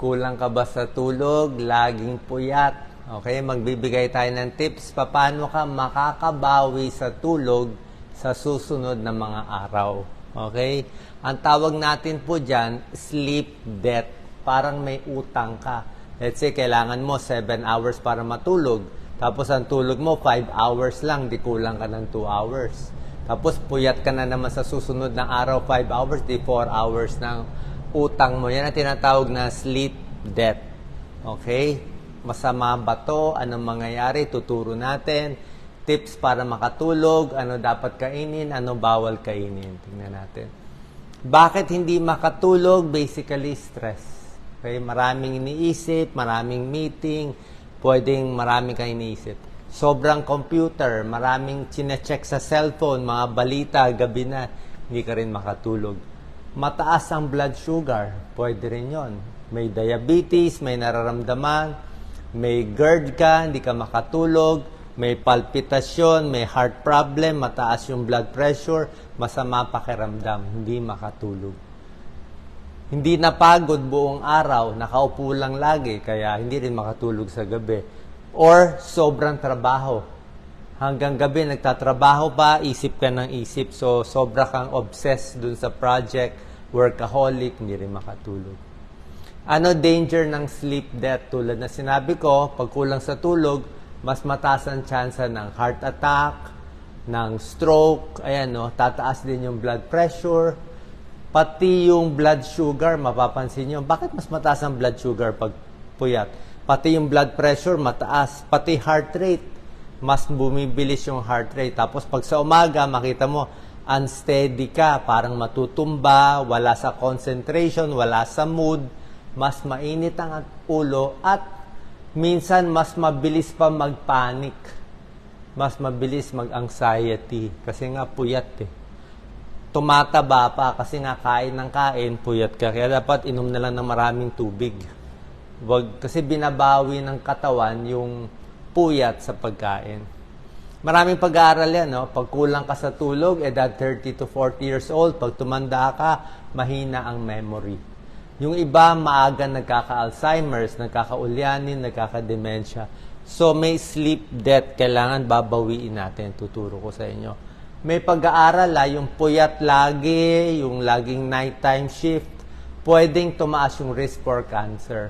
Kulang ka ba sa tulog? Laging puyat. Okay, magbibigay tayo ng tips paano ka makakabawi sa tulog sa susunod na mga araw. Okay? Ang tawag natin po dyan, sleep debt. Parang may utang ka. Let's say, kailangan mo 7 hours para matulog. Tapos ang tulog mo 5 hours lang, di kulang ka ng 2 hours. Tapos puyat ka na naman sa susunod na araw 5 hours, di 4 hours ng utang mo. Yan ang tinatawag na sleep debt. Okay? Masama ba to? Anong mangyayari? Tuturo natin. Tips para makatulog. Ano dapat kainin? Ano bawal kainin? Tingnan natin. Bakit hindi makatulog? Basically, stress. Okay? Maraming iniisip, maraming meeting, pwedeng maraming kang iniisip. Sobrang computer, maraming chinecheck sa cellphone, mga balita, gabi na, hindi ka rin makatulog. Mataas ang blood sugar, pwede rin yon. May diabetes, may nararamdaman, may GERD ka, hindi ka makatulog, may palpitasyon, may heart problem, mataas yung blood pressure, masama pakiramdam, hindi makatulog. Hindi napagod buong araw, nakaupo lang lagi, kaya hindi rin makatulog sa gabi. Or sobrang trabaho. Hanggang gabi nagtatrabaho pa, isip ka ng isip. So, sobra kang obsessed dun sa project, workaholic, hindi rin makatulog. Ano danger ng sleep debt? Tulad na sinabi ko, pag kulang sa tulog, mas mataas ang tsansa ng heart attack, ng stroke, ayan no, tataas din yung blood pressure, pati yung blood sugar, mapapansin nyo, bakit mas mataas ang blood sugar pag puyat? Pati yung blood pressure, mataas. Pati heart rate, mas bumibilis yung heart rate. Tapos pag sa umaga, makita mo, unsteady ka, parang matutumba, wala sa concentration, wala sa mood, mas mainit ang ulo, at minsan mas mabilis pa magpanic. Mas mabilis mag-anxiety. Kasi nga puyat eh tumataba pa kasi nga kain ng kain, puyat ka. Kaya dapat inom na lang ng maraming tubig. Wag, kasi binabawi ng katawan yung puyat sa pagkain. Maraming pag-aaral yan, no? Pag kulang ka sa tulog, edad 30 to 40 years old, pag tumanda ka, mahina ang memory. Yung iba, maaga nagkaka-Alzheimer's, nagkaka-ulyanin, nagkaka-dementia. So, may sleep debt, kailangan babawiin natin. Tuturo ko sa inyo may pag-aaral ah, yung puyat lagi, yung laging nighttime shift, pwedeng tumaas yung risk for cancer.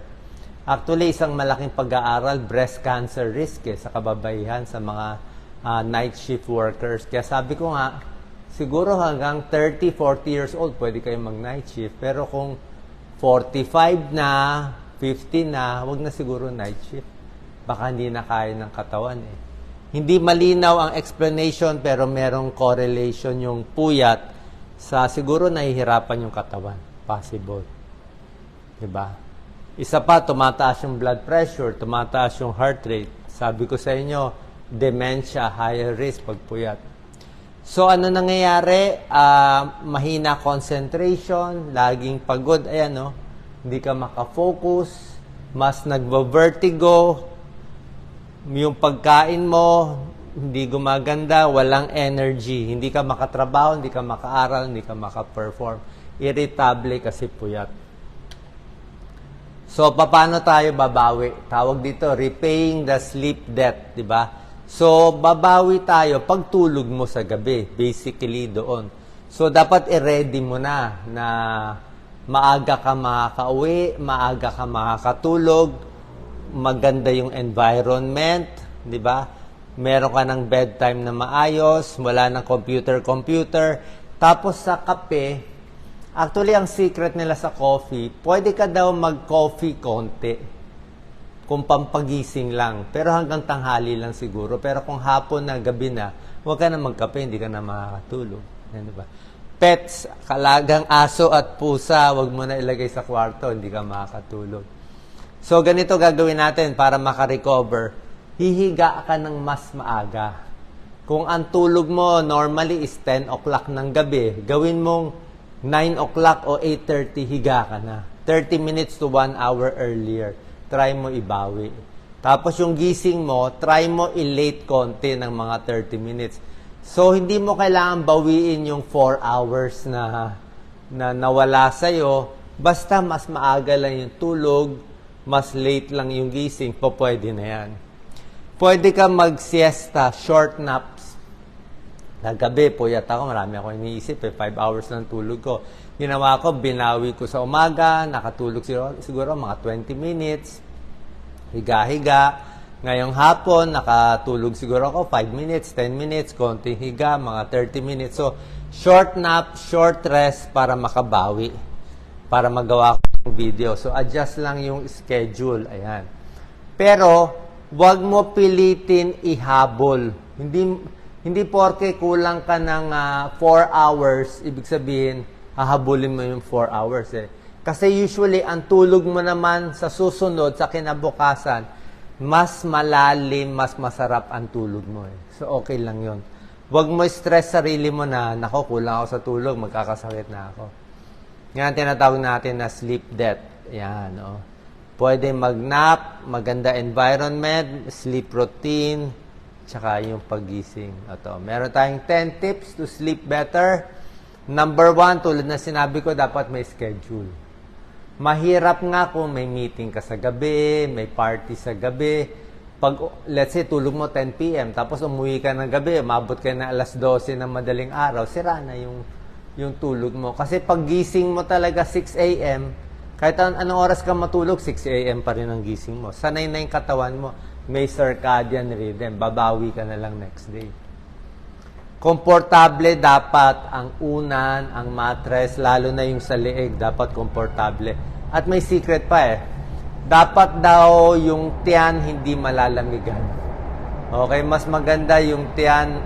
Actually, isang malaking pag-aaral, breast cancer risk eh, sa kababaihan sa mga uh, night shift workers. Kaya sabi ko nga, siguro hanggang 30, 40 years old, pwede kayong mag-night shift. Pero kung 45 na, 50 na, wag na siguro night shift. Baka hindi na kaya ng katawan eh. Hindi malinaw ang explanation pero merong correlation yung puyat sa siguro nahihirapan yung katawan. Possible. 'Di ba? Isa pa, tumataas yung blood pressure, tumataas yung heart rate. Sabi ko sa inyo, dementia, higher risk pag puyat. So, ano nangyayari? Uh, mahina concentration, laging pagod, ayan no, hindi ka makafocus, mas nagva-vertigo, yung pagkain mo, hindi gumaganda, walang energy, hindi ka makatrabaho, hindi ka makaaral, hindi ka makaperform. Irritable kasi puyat. So, paano tayo babawi? Tawag dito, repaying the sleep debt, di ba? So, babawi tayo pag tulog mo sa gabi, basically doon. So, dapat i-ready mo na na maaga ka makakauwi, maaga ka makakatulog, maganda yung environment, di ba? Meron ka ng bedtime na maayos, wala ng computer-computer. Tapos sa kape, actually ang secret nila sa coffee, pwede ka daw mag-coffee konti. Kung pampagising lang. Pero hanggang tanghali lang siguro. Pero kung hapon na, gabi na, huwag ka na magkape, hindi ka na makakatulog. Di ba? Pets, kalagang aso at pusa, wag mo na ilagay sa kwarto, hindi ka makakatulog. So, ganito gagawin natin para makarecover. Hihiga ka ng mas maaga. Kung ang tulog mo normally is 10 o'clock ng gabi, gawin mong 9 o'clock o 8.30 higa ka na. 30 minutes to 1 hour earlier. Try mo ibawi. Tapos yung gising mo, try mo i-late konti ng mga 30 minutes. So, hindi mo kailangan bawiin yung 4 hours na, na nawala sa'yo Basta mas maaga lang yung tulog, mas late lang yung gising, po pwede na yan. Pwede ka mag-siesta, short naps. Nagabi, puyat ako, marami ako iniisip, eh, 5 hours ng tulog ko. Ginawa ko, binawi ko sa umaga, nakatulog siguro, siguro mga 20 minutes, higa-higa. Ngayong hapon, nakatulog siguro ako 5 minutes, 10 minutes, konting higa, mga 30 minutes. So, short nap, short rest para makabawi, para magawa ko ng video. So, adjust lang yung schedule. Ayan. Pero, wag mo pilitin ihabol. Hindi, hindi porke kulang ka ng 4 hours, ibig sabihin, hahabulin mo yung 4 hours eh. Kasi usually, ang tulog mo naman sa susunod, sa kinabukasan, mas malalim, mas masarap ang tulog mo eh. So, okay lang yon. Huwag mo stress sarili mo na, nako, kulang ako sa tulog, magkakasakit na ako. Yan tinatawag natin na sleep debt. Yan, oh. Pwede mag-nap, maganda environment, sleep routine, tsaka yung pagising. Ito, meron tayong 10 tips to sleep better. Number one, tulad na sinabi ko, dapat may schedule. Mahirap nga kung may meeting ka sa gabi, may party sa gabi. Pag, let's say, tulog mo 10 p.m., tapos umuwi ka ng gabi, umabot ka na alas 12 ng madaling araw, sira na yung, yung tulog mo. Kasi pag gising mo talaga 6 a.m., kahit an- anong oras ka matulog, 6 a.m. pa rin ang gising mo. Sanay na yung katawan mo. May circadian rhythm. Babawi ka na lang next day. Komportable dapat ang unan, ang mattress, lalo na yung sa leeg, dapat komportable. At may secret pa eh. Dapat daw yung tiyan hindi malalamigan. Okay, mas maganda yung tiyan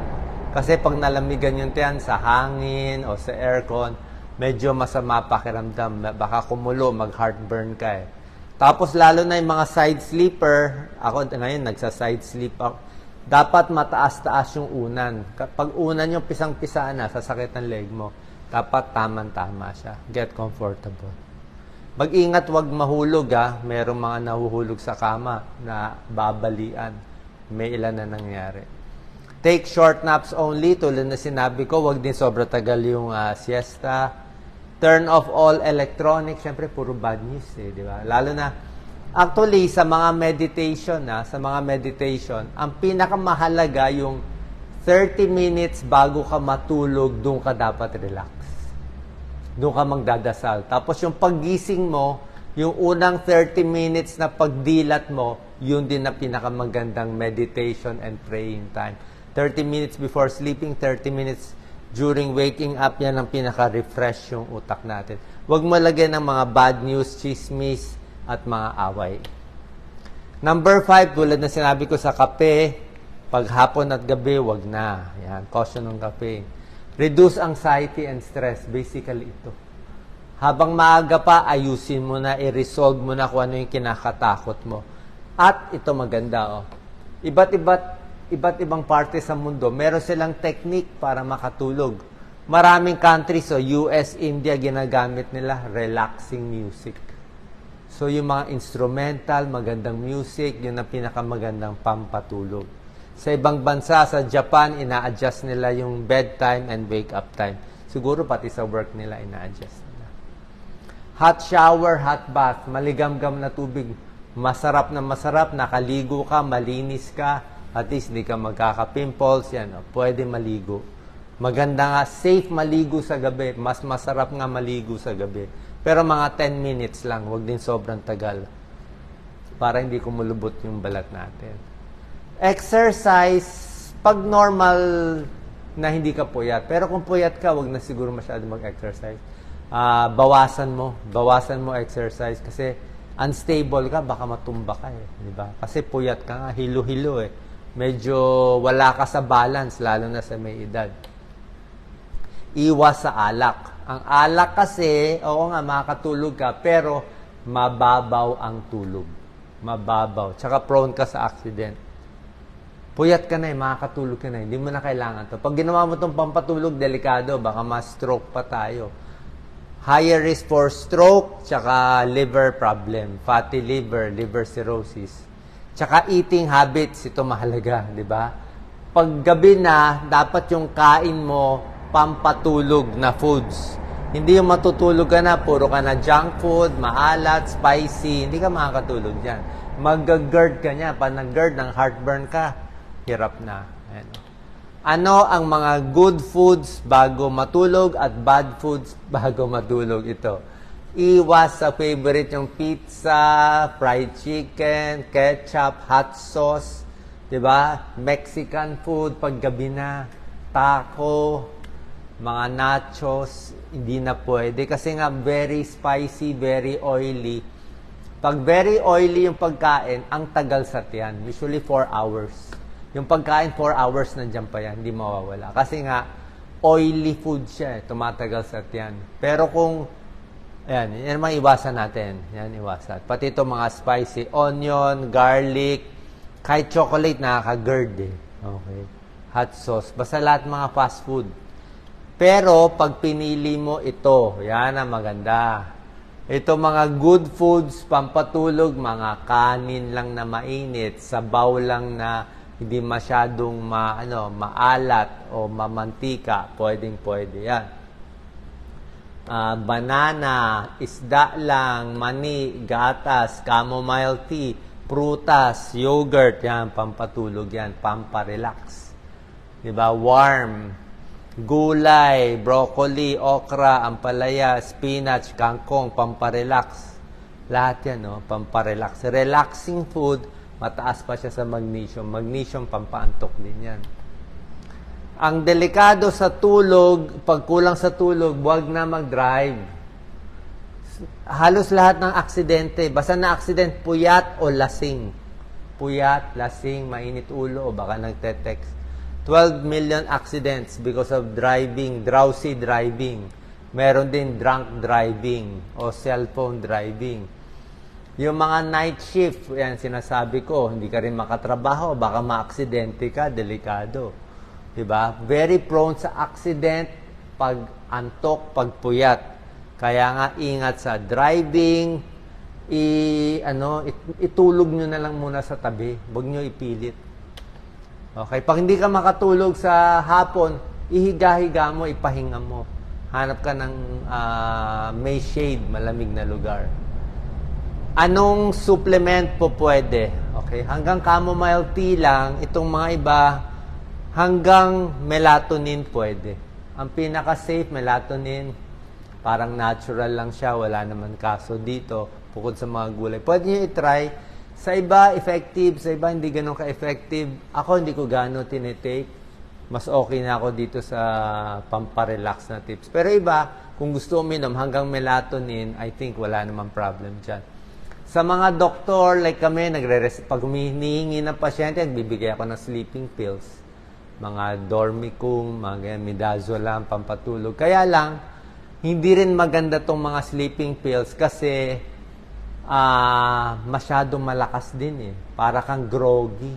kasi pag nalamigan yung tiyan sa hangin o sa aircon, medyo masama pakiramdam. Baka kumulo, mag-heartburn ka eh. Tapos lalo na yung mga side sleeper, ako ngayon nagsa-side sleep ako, dapat mataas-taas yung unan. Kapag unan yung pisang-pisaan na, sasakit ng leg mo, dapat taman-tama siya. Get comfortable. Mag-ingat, wag mahulog ha. Merong mga nahuhulog sa kama na babalian. May ilan na nangyari. Take short naps only. Tulad na sinabi ko, wag din sobra tagal yung ah, siesta. Turn off all electronics. Siyempre, puro bad news eh, di ba? Lalo na, Actually, sa mga meditation, na, sa mga meditation, ang pinakamahalaga yung 30 minutes bago ka matulog, doon ka dapat relax. Doon ka magdadasal. Tapos yung paggising mo, yung unang 30 minutes na pagdilat mo, yun din na pinakamagandang meditation and praying time. 30 minutes before sleeping, 30 minutes during waking up, yan ang pinaka-refresh yung utak natin. Huwag mo lagyan ng mga bad news, chismis, at mga away. Number five, tulad na sinabi ko sa kape, pag hapon at gabi, wag na. Yan, caution ng kape. Reduce anxiety and stress. Basically, ito. Habang maaga pa, ayusin mo na, i-resolve mo na kung ano yung kinakatakot mo. At ito maganda, oh. Iba't iba't iba't ibang parte sa mundo, meron silang technique para makatulog. Maraming countries, so US, India, ginagamit nila relaxing music. So, yung mga instrumental, magandang music, yun ang pinakamagandang pampatulog. Sa ibang bansa, sa Japan, ina-adjust nila yung bedtime and wake-up time. Siguro pati sa work nila, ina-adjust nila. Hot shower, hot bath, maligamgam na tubig. Masarap na masarap, nakaligo ka, malinis ka, at least hindi ka magkaka-pimples, yan, oh, pwede maligo. Maganda nga, safe maligo sa gabi. Mas masarap nga maligo sa gabi. Pero mga 10 minutes lang, wag din sobrang tagal. Para hindi kumulubot yung balat natin. Exercise, pag normal na hindi ka puyat. Pero kung puyat ka, wag na siguro masyado mag-exercise. Ah, bawasan mo. Bawasan mo exercise kasi unstable ka, baka matumba ka eh. Di ba? Kasi puyat ka nga, hilo-hilo eh. Medyo wala ka sa balance, lalo na sa may edad. Iwas sa alak. Ang alak kasi, oo nga, makakatulog ka, pero mababaw ang tulog. Mababaw. Tsaka prone ka sa accident. Puyat ka na eh, makakatulog ka na. Hindi mo na kailangan to. Pag ginawa mo itong pampatulog, delikado. Baka ma-stroke pa tayo. Higher risk for stroke, tsaka liver problem. Fatty liver, liver cirrhosis. Tsaka eating habits, ito mahalaga, di ba? Pag gabi na, dapat yung kain mo, pampatulog na foods. Hindi yung matutulog ka na, puro ka na junk food, maalat, spicy, hindi ka makakatulog dyan. Mag-GERD ka niya. Pag nag-GERD, ng heartburn ka, hirap na. Ayan. Ano ang mga good foods bago matulog at bad foods bago matulog ito? Iwas sa favorite yung pizza, fried chicken, ketchup, hot sauce, 'di ba? Mexican food paggabi na, taco, mga nachos, hindi na pwede kasi nga very spicy, very oily. Pag very oily yung pagkain, ang tagal sa tiyan. Usually 4 hours. Yung pagkain, 4 hours nandiyan pa yan, hindi mawawala. Kasi nga, oily food siya, eh, tumatagal sa tiyan. Pero kung, ayan, yan mga iwasan natin. Yan, iwasan. Pati ito mga spicy, onion, garlic, kahit chocolate, nakaka-GERD eh. Okay. Hot sauce. Basta lahat mga fast food. Pero, pag pinili mo ito, yan ang maganda. Ito mga good foods, pampatulog, mga kanin lang na mainit, sabaw lang na hindi masyadong ma, ano, maalat o mamantika, pwedeng pwede yan. Ah, banana, isda lang, mani, gatas, chamomile tea, prutas, yogurt, yan, pampatulog yan, pamparelax. Di ba? Warm, gulay, broccoli, okra, ampalaya, spinach, kangkong, pamparelax. Lahat yan, no? Pamparelax. Relaxing food, mataas pa siya sa magnesium. Magnesium, pampaantok din yan. Ang delikado sa tulog, pag kulang sa tulog, huwag na mag-drive. Halos lahat ng aksidente, basta na aksident, puyat o lasing. Puyat, lasing, mainit ulo, o baka nagte-text. 12 million accidents because of driving, drowsy driving. Meron din drunk driving o cellphone driving. Yung mga night shift, yan sinasabi ko, hindi ka rin makatrabaho, baka ma-aksidente ka, delikado. 'Di ba? Very prone sa accident pag antok, pag puyat. Kaya nga ingat sa driving, i ano, it- itulog nyo na lang muna sa tabi. Huwag nyo ipilit. Okay, pag hindi ka makatulog sa hapon, ihiga-higa mo, ipahinga mo. Hanap ka ng ah, may shade, malamig na lugar. Anong supplement po pwede? Okay, hanggang chamomile tea lang, itong mga iba, hanggang melatonin pwede. Ang pinaka-safe, melatonin, parang natural lang siya, wala naman kaso dito, bukod sa mga gulay. Pwede nyo i-try. Sa iba, effective. Sa iba, hindi ganun ka-effective. Ako, hindi ko gano'n tinitake. Mas okay na ako dito sa pamparelax na tips. Pero iba, kung gusto uminom hanggang melatonin, I think wala namang problem dyan. Sa mga doktor, like kami, nagre pag humihingi ng pasyente, nagbibigay ako ng sleeping pills. Mga Dormicum, mga midazolam, pampatulog. Kaya lang, hindi rin maganda tong mga sleeping pills kasi ah masyadong malakas din eh. Para kang groggy.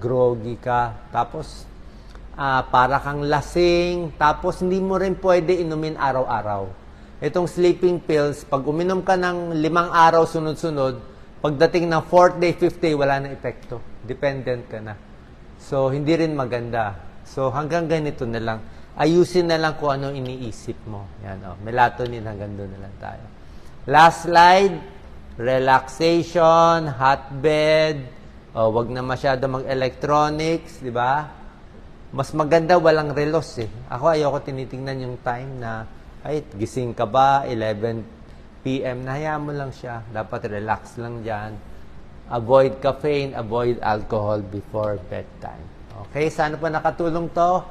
Groggy ka. Tapos, ah para kang lasing. Tapos, hindi mo rin pwede inumin araw-araw. Itong sleeping pills, pag uminom ka ng limang araw sunod-sunod, pagdating ng fourth day, fifth day, wala na epekto. Dependent ka na. So, hindi rin maganda. So, hanggang ganito na lang. Ayusin na lang kung ano iniisip mo. Yan, oh. Melatonin, hanggang doon na lang tayo. Last slide. Relaxation, hotbed. Oh, wag na masyado mag-electronics, di ba? Mas maganda walang relos eh. Ako ayoko tinitingnan yung time na ay gising ka ba 11 PM na hayaan mo lang siya. Dapat relax lang diyan. Avoid caffeine, avoid alcohol before bedtime. Okay, sana po nakatulong to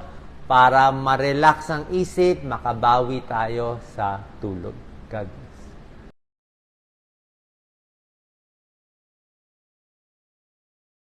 para ma-relax ang isip, makabawi tayo sa tulog. God